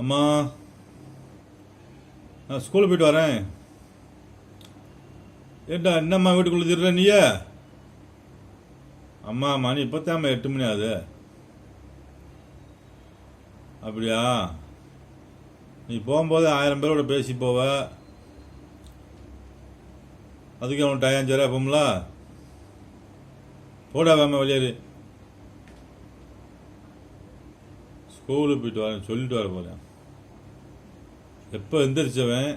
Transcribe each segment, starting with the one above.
அம்மா நான் ஸ்கூலுக்கு போயிட்டு வரேன். ஏட்டா என்னம்மா வீட்டுக்குள்ளே திருற நீயே? அம்மா மணி இப்போத்தாம்மா எட்டு மணி ஆகுது. அப்படியா? நீ போகும்போது ஆயிரம் பேரோட பேசி போவ. அதுக்கு அவன் டயம் சரியா போம்ல போடா வேம வெளியேறி ஸ்கூலுக்கு போயிட்டு வரேன் சொல்லிட்டு வர போகிறேன் எப்போ எந்திரிச்சவன்?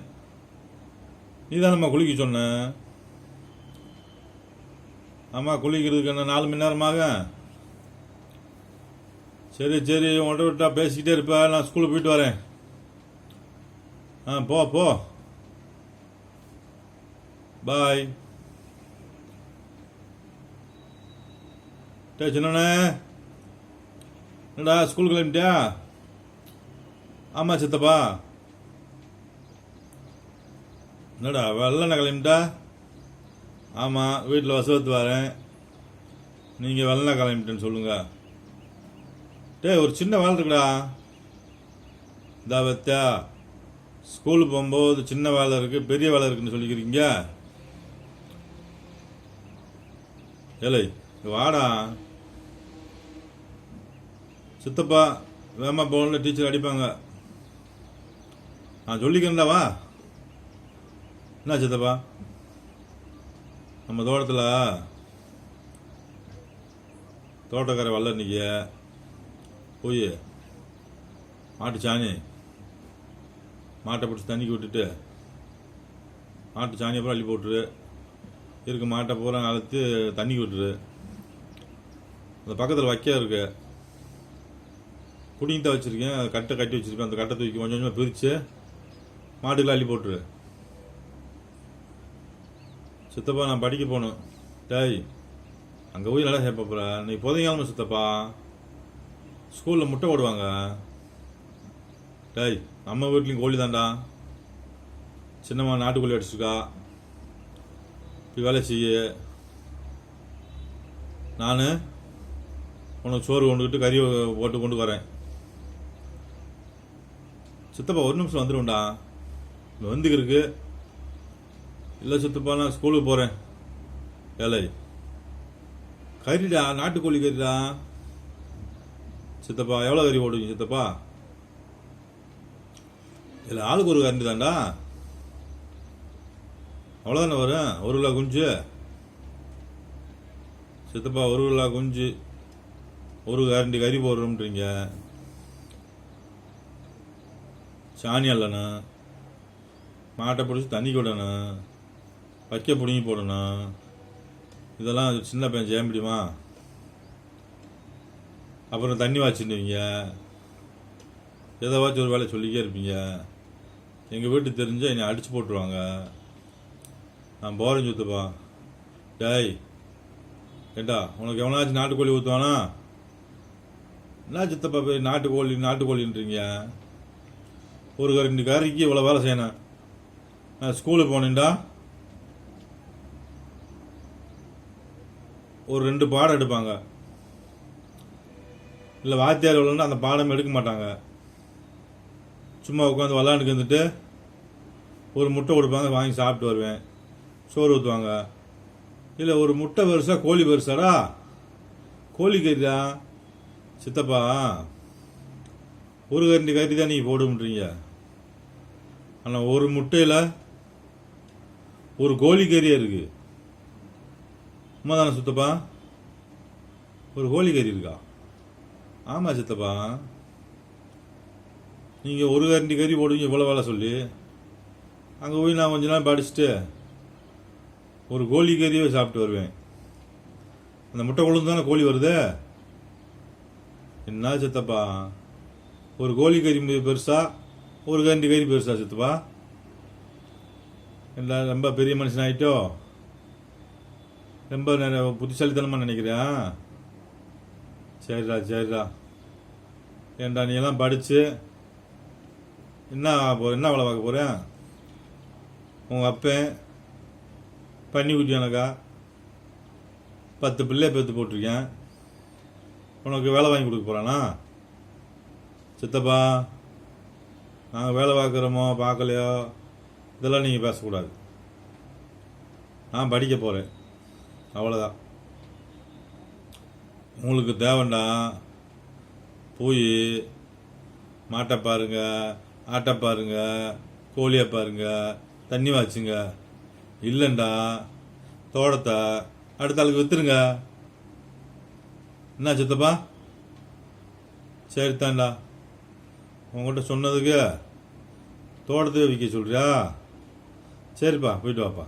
நீ தானம்மா குளிக்க சொன்ன. ஆமாம் குளிக்கிறதுக்கு என்ன நாலு மணி நேரமாக? சரி சரி உன்கிட்ட விட்டா பேசிக்கிட்டே இருப்பேன் நான் ஸ்கூலுக்கு போயிட்டு வரேன். ஆ போ போ. பாய் டே சின்னண்ணே. என்னடா ஸ்கூல் கிளம்பிட்டியா? ஆமாம் சித்தப்பா. என்னடா வெள்ளன கிளம்பிட்டா ஆமாம் வீட்டில் வசவத்து வரேன் நீங்கள் வெள்ளன கிளம்பிட்டேன்னு சொல்லுங்கள் டேய் ஒரு சின்ன வேலை இருக்குடா. இந்தா பத்தியா? ஸ்கூலுக்கு போகும்போது சின்ன வேலை இருக்குது பெரிய வேலை இருக்குன்னு சொல்லிக்கிறீங்க. ஏலை வாடா. சித்தப்பா வேமா போகணும்னு டீச்சர் அடிப்பாங்க. நான் சொல்லிக்கிறேன்டா வா. என்ன சித்தப்பா? நம்ம தோட்டத்தில் தோட்டக்கார வரல இன்னைக்கு போய் மாட்டு சாணி மாட்டை பிடிச்சி தண்ணிக்கு விட்டுட்டு மாட்டு சாணியை அப்புறம் அள்ளி போட்டுரு. இருக்க மாட்டை பூரா அழுத்து தண்ணிக்கு விட்டுரு. அந்த பக்கத்தில் வைக்க இருக்கு. குடிங்க தான் வச்சுருக்கேன் கட்டை கட்டி வச்சுருக்கேன். அந்த கட்டை தூக்கி கொஞ்சம் கொஞ்சமாக பிரித்து மாட்டுக்குள்ள அள்ளி போட்டுரு. சித்தப்பா நான் படிக்க போகணும். டேய் அங்கே போய் நல்லா சேர்ப்ப போகிற நீ புதையாம சித்தப்பா. ஸ்கூலில் முட்டை போடுவாங்க. டேய் நம்ம வீட்லேயும் கோழி தாண்டா சின்னம்மா நாட்டுக்கோழி அடிச்சிருக்கா. இப்படி வேலை செய்ய. நான் உனக்கு சோறு கொண்டுக்கிட்டு கறி போட்டு கொண்டு வரேன். சித்தப்பா ஒரு நிமிஷம் வந்துடும்டா இங்கே வந்துக்கிருக்கு இல்லை சித்தப்பா நான் ஸ்கூலுக்கு போகிறேன் ஏலை. கறிடா நாட்டுக்கோழி கறிடா. சித்தப்பா எவ்வளோ கறி போடுவீங்க சித்தப்பா? இல்லை ஆளுக்கு ஒரு கரண்டி தாண்டா அவ்வளோதானே வரும்? ஒரு கிலோ குஞ்சு. சித்தப்பா ஒரு கிலோ குஞ்சு. ஒரு கரண்டி கறி போடுறோம்ன்றீங்க. சாணி அல்லண்ணா மாட்டை பிடிச்சி தண்ணி விடணும். வைக்க பிடுங்கி போடணும் இதெல்லாம் சின்ன பையன் செய்ய முடியுமா? அப்புறம் தண்ணி வாச்சிடுவீங்க ஏதாச்சும் ஒரு வேலை சொல்லிக்கே இருப்பீங்க. எங்கள் வீட்டு தெரிஞ்சால் என்னை அடித்து போட்டுருவாங்க. நான் போகிறேன் சுத்துப்பா டேய் ஏண்டா உனக்கு எவனாச்சும் நாட்டுக்கோழி ஊற்றுவானா என்ன சித்தப்பா போய் நாட்டுக்கோழி நாட்டுக்கோழின்றீங்க? ஒரு ரெண்டு கறிக்கு இவ்வளோ வேலை செய்யணும். நான் ஸ்கூலுக்கு போனேன்டா. ஒரு ரெண்டு பாடம் எடுப்பாங்க. இல்லை வாத்தியார் எவ்வளோன்னா அந்த பாடம் எடுக்க மாட்டாங்க. சும்மா உட்காந்து விளாண்டுக்கு வந்துட்டு ஒரு முட்டை கொடுப்பாங்க வாங்கி சாப்பிட்டு வருவேன். சோறு ஊற்றுவாங்க இல்லை ஒரு முட்டை பெருசா கோழி பெருசாடா? கோழி கறிடா? சித்தப்பா ஒரு கரண்டி கறி தான் நீங்கள் போடுன்றீங்க ஆனால் ஒரு முட்டையில் ஒரு கோழி கறியாக இருக்குது அம்மாதானே சுத்தப்பா. ஒரு கோழி கறி இருக்கா? ஆமாம் சித்தப்பா. நீங்கள் ஒரு கரண்டி கறி போடுவீங்க இவ்வளோ வேலை சொல்லி. அங்கே போய் நான் கொஞ்ச நாள் படிச்சுட்டு ஒரு கோழி கறியை சாப்பிட்டு வருவேன். அந்த முட்டை கொழுந்து தானே கோழி வருது? என்ன சித்தப்பா? ஒரு கோழி கறி பெருசா ஒரு கரண்டி கறி பெருசா சித்தப்பா? எல்லாம் ரொம்ப பெரிய மனுஷன் ஆகிட்டோ ரொம்ப புத்திசாலித்தனமாக நினைக்கிறியா? சரிடா சரிடா. ஏன்டா நீ எல்லாம் படித்து என்ன போ என்ன வேலை பார்க்க போகிறேன் உங்கள் அப்பன் பண்ணி குட்டியானக்கா பத்து பிள்ளைய பேத்து போட்டிருக்கேன். உனக்கு வேலை வாங்கி கொடுக்க போகிறானா சித்தப்பா நாங்கள் வேலை பார்க்குறோமோ பார்க்கலையோ இதெல்லாம் நீங்கள் பேசக்கூடாது. நான் படிக்க போகிறேன் அவ்வளோதான் உங்களுக்கு தேவைன்னா போய் மாட்டை பாருங்க ஆட்டை பாருங்க கோழியை பாருங்க தண்ணி வாச்சுங்க இல்லைண்டா தோட்டத்தை அடுத்த ஆளுக்கு விற்றுருங்க என்ன சித்தப்பா? சரி தாண்டா. உங்கள்கிட்ட சொன்னதுக்கு தோட்டத்தையே விற்க சொல்கிறியா சரிப்பா போயிட்டு வாப்பா.